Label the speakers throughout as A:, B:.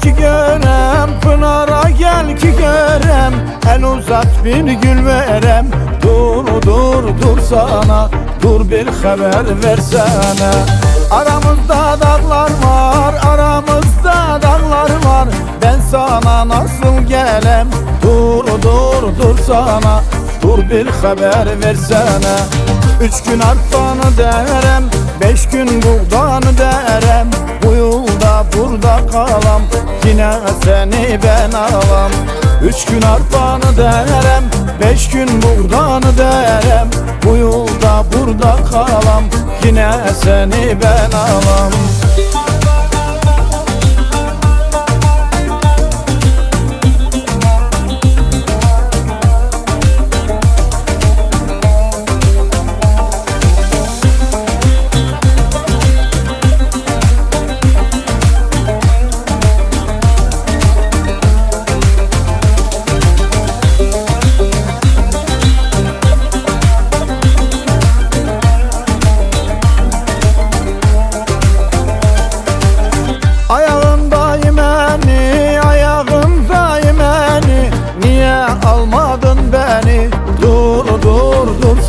A: ki görem Pınara gel ki görem. El uzat bir gül verem. Dur dur dur sana Dur bir haber versene. Aramızda dağlar var Aramızda dağlar var. Ben sana nasıl gelem? Dur dur dur sana Dur bir haber versene. Üç gün arpanı derem Beş gün buğdanı derem. Seni ben alam. Üç gün arpanı derem Beş gün buğdanı derem. Bu yolda burada kalam Yine seni ben alam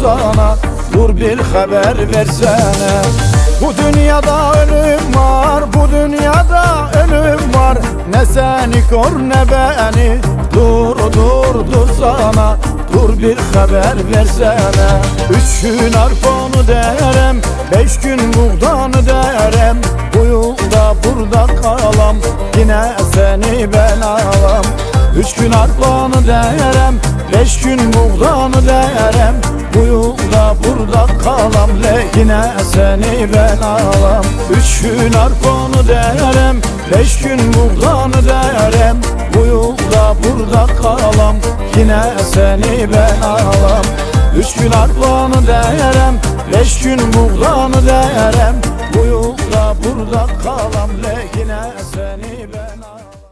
A: sana Dur bir haber versene. Bu dünyada ölüm var, bu dünyada ölüm var. Ne seni kor ne beni Dur dur dur sana. Dur bir haber versene. Üç gün arpanı derem Beş gün buğdanı derem Bu yolda burada kalam Yine seni ben alam. Üç gün arpanı derem Beş gün buğdanı derem Bu yolda burada kalam Le yine seni ben alam. Üç gün arpanı derem Beş gün buğdanı derem Bu yolda burada kalam Yine seni ben alam. Üç gün arpanı derem Beş gün buğdanı derem Bu yolda burada kalam Le yine seni ben alam